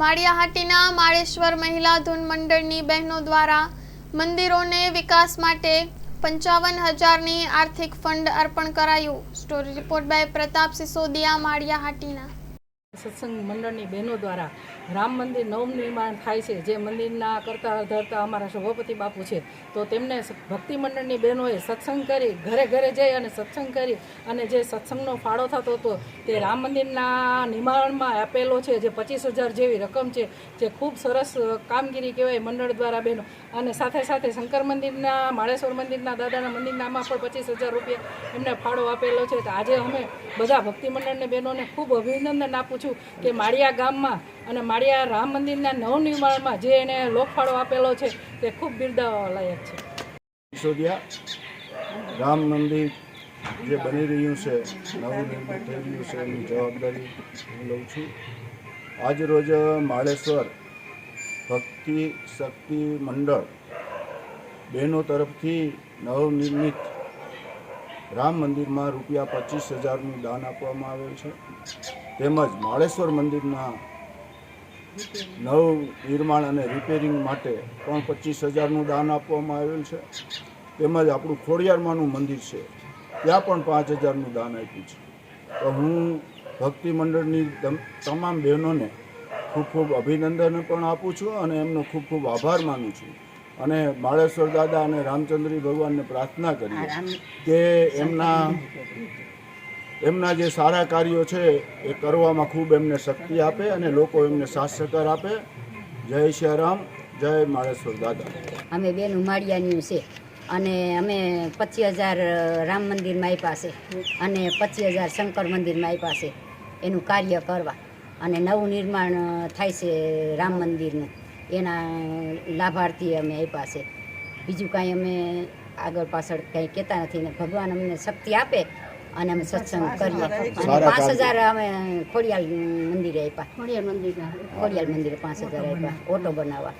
માળિયાહાટીના માળેશ્વર મહિલા ધૂન મંડળની બહેનો દ્વારા મંદિરોને વિકાસ માટે પંચાવન હજારની આર્થિક ફંડ અર્પણ કરાયું. Story report by Pratap Sisodia, Maliya Hatina. સત્સંગ મંડળની બહેનો દ્વારા રામ મંદિર નવનિર્માણ થાય છે, જે મંદિરના કરતા ધરતા અમારા સભાપતિ બાપુ છે. તો તેમને ભક્તિ મંડળની બહેનોએ સત્સંગ કરી, ઘરે ઘરે જઈ અને સત્સંગ કરી અને જે સત્સંગનો ફાળો થતો હતો તે રામ મંદિરના નિર્માણમાં આપેલો છે, જે પચીસ હજાર જેવી રકમ છે, જે ખૂબ સરસ કામગીરી કહેવાય મંડળ દ્વારા બહેનો. અને સાથે સાથે શંકર મંદિરના, માળેશ્વર મંદિરના, દાદાના મંદિરનામાં પણ પચીસ હજાર રૂપિયા એમને ફાળો આપેલો છે. તો આજે અમે બધા ભક્તિ મંડળની બહેનોને ખૂબ અભિનંદન આપું છું. કે માળિયા ગામમાં અને માળિયા રામ મંદિરના નવનિર્માણમાં જે એને લોકફાળો આપેલો છે, તે ખૂબ બિરદાવાલાયક છે. રામ મંદિર જે બની રહ્યું છે નવું નિર્મિત થઈ રહ્યું છે, એની જવાબદારી હું લઉં છું. આજરોજ માળેશ્વર ભક્તિ શક્તિ મંડળ બહેનો તરફથી નવનિર્મિત રામ મંદિરમાં રૂપિયા પચીસ હજારનું દાન આપવામાં આવેલ છે. તેમજ માળેશ્વર મંદિરના નવ નિર્માણ અને રિપેરિંગ માટે પણ પચીસ હજારનું દાન આપવામાં આવેલ છે. તેમજ આપણું ખોડિયારમાંનું મંદિર છે. ત્યાં પણ પાંચ હજારનું દાન આપ્યું છે. તો હું ભક્તિ મંડળની તમ- તમામ બહેનોને ખૂબ ખૂબ અભિનંદન પણ આપું છું અને એમનો ખૂબ ખૂબ આભાર માનું છું. અને માળેશ્વર દાદા અને રામચંદ્રી ભગવાનને પ્રાર્થના કરીએ કે એમના એમના જે સારા કાર્યો છે એ કરવામાં ખૂબ એમને શક્તિ આપે અને લોકો એમને સાથ સહકાર આપે. જય શ્રી રામ જય માળેશ્વર દાદા. અમે બેન ઉમાળિયાની છે અને અમે પચીસ હજાર રામ મંદિરમાં આપ્યા છે અને પચીસ હજાર શંકર મંદિરમાં આપ્યા છે. એનું કાર્ય કરવા અને નવું નિર્માણ થાય છે રામ મંદિરનું. એના લાભાર્થી અમે આપ્યા છે. બીજું કાંઈ અમે આગળ પાછળ કંઈ કહેતા નથી ને ભગવાન અમને શક્તિ આપે અને અમે સત્સંગ કરીએ. અને પાંચ હજાર અમે ખોડિયાલ મંદિરે આપ્યા. ખોડિયાલ મંદિર. ખોડિયાલ મંદિરે પાંચ હજાર આપ્યા. ઓટો બનાવવા